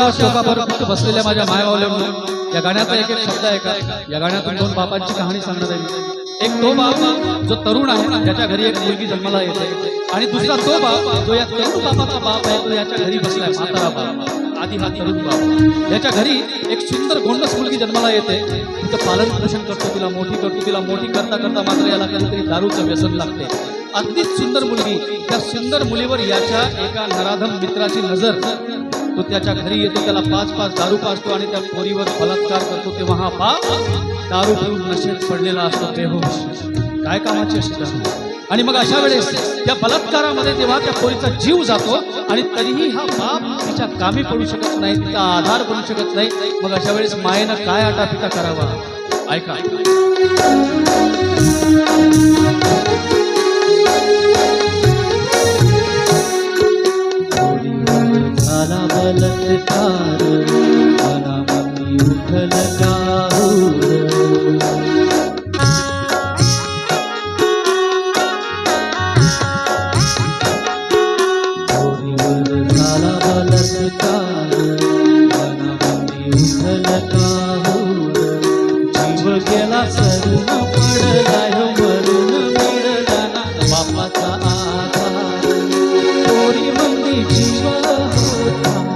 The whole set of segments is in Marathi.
अगदी बसलेल्या माझ्या मायबावल्या या गाण्याचा एक एक शब्द आहे का या गाण्यातून दोन बापांची कहाणी सांगणार आहे एक तो बाप जो तरुण आहे त्याच्या घरी एक मुलगी जन्माला येते आणि दुसरा तो बाप जो या तरुण बापाचा बाप आहे तो याच्या घरी बसलाय म्हातारा बाप आधी हा तरुण बाप याच्या घरी एक सुंदर गोंडस मुलगी जन्माला येते तिचं पालन पोषण करतो तिला मोठी करतो तिला मोठी करता करता मात्र याला कधीतरी दारूचं व्यसन लागते अगदीच सुंदर मुलगी त्या सुंदर मुलीवर याच्या एका नराधम मित्राची नजर तो त्याच्या घरी येतो त्याला पाच पाच दारू पाचतो आणि त्या पोरीवर बलात्कार करतो. तेव्हा हा बाप दारू पिऊन नशेत पडलेला असतो बेहोश. काय कामाची अशी दारू? आणि मग अशा वेळेस त्या बलात्कारामध्ये तेव्हा त्या पोरीचा जीव जातो आणि तरीही हा बाप तिच्या कामी पडू शकत नाही तिचा आधार बनू शकत नाही मग अशा वेळेस मायेनं काय आटापिटा करावा? ऐका ऐका. बलत्कार मनामनी उठल काहूर चोरीवर झाला बलत्कार मनामनी उठल काहूर जीव गेला सरून पडला ह्यो मिळला ना बापाचा आधार. पोरी मंदी जीव होता?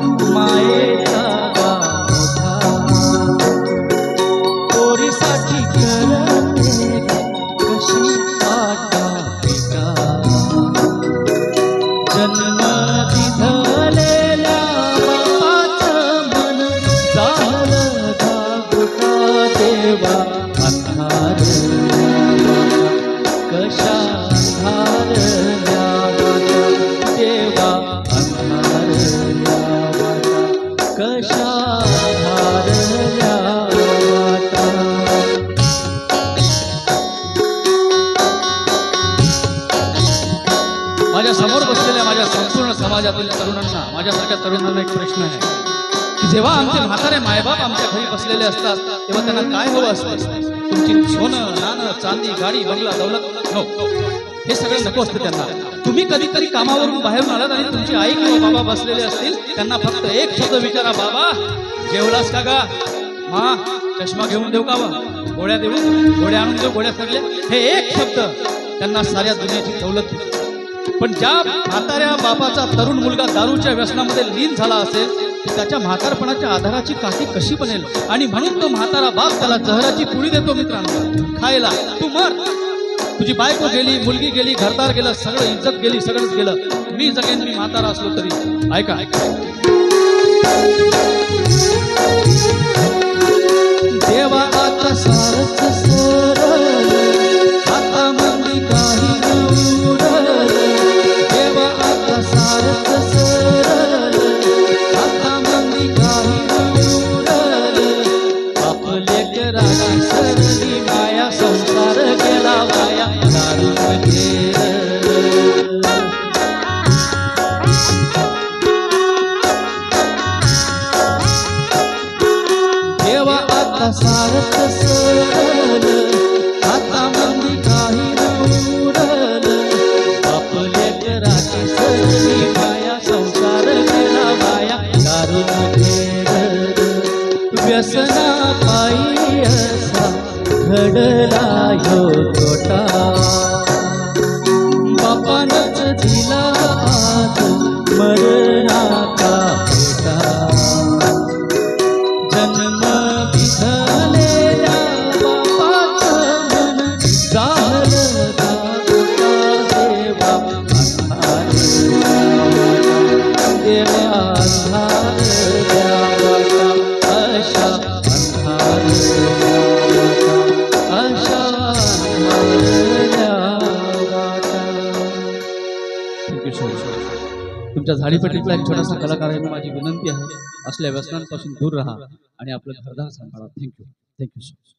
माझ्यासमोर बसलेल्या माझ्या संपूर्ण समाजातील तरुणांना माझ्यासारख्या तरुणांना एक प्रश्न आहे. की जेव्हा आमचे म्हातारे मायबाप आमच्या घरी बसलेले असतात तेव्हा त्यांना काय हवं असतं? तुमची सोनं नाणं चांदी गाडी बंगला दौलत. हो हे सगळं नको असतं त्यांना. तुम्ही कधीतरी कामावरून बाहेरून आलात आणि तुमची आई किंवा बाबा बसलेले असतील त्यांना फक्त एक शब्द विचारा बाबा जेवलास का गा? हा चष्मा घेऊन देऊ का बा गोळ्या देऊ? गोळ्या आणून देऊ? गोळ्या सगळ्या हे एक शब्द त्यांना साऱ्या दुनियाची दौलत पण ज्या म्हाताऱ्या बापाचा तरुण मुलगा दारूच्या व्यसनामध्ये लीन झाला असेल की त्याच्या म्हातारपणाच्या आधाराची काठी कशी बनेल? आणि म्हणून तो म्हातारा बाप त्याला जहराची पुळी देतो मित्रांनो. खायला. तू मर. तुझी बायको गेली मुलगी गेली घरदार गेलं सगळं इज्जत गेली सगळंच गेलं. मी जगेन मी म्हातारा असलो तरी. ऐका. देवा आता सारच गेला वाया दारू देवा आता सारथ सरल आता मंदी काही उरल आपले माया संसार गेला व्यसना पायी घडला यो छोटा तुमच्या झाडीपट्टीतला एक छोटासा कलाकार आहे माझी विनंती आहे असल्या व्यसनांपासून दूर राहा आणि आपलं घरदार सांभाळा. Thank you thank you so much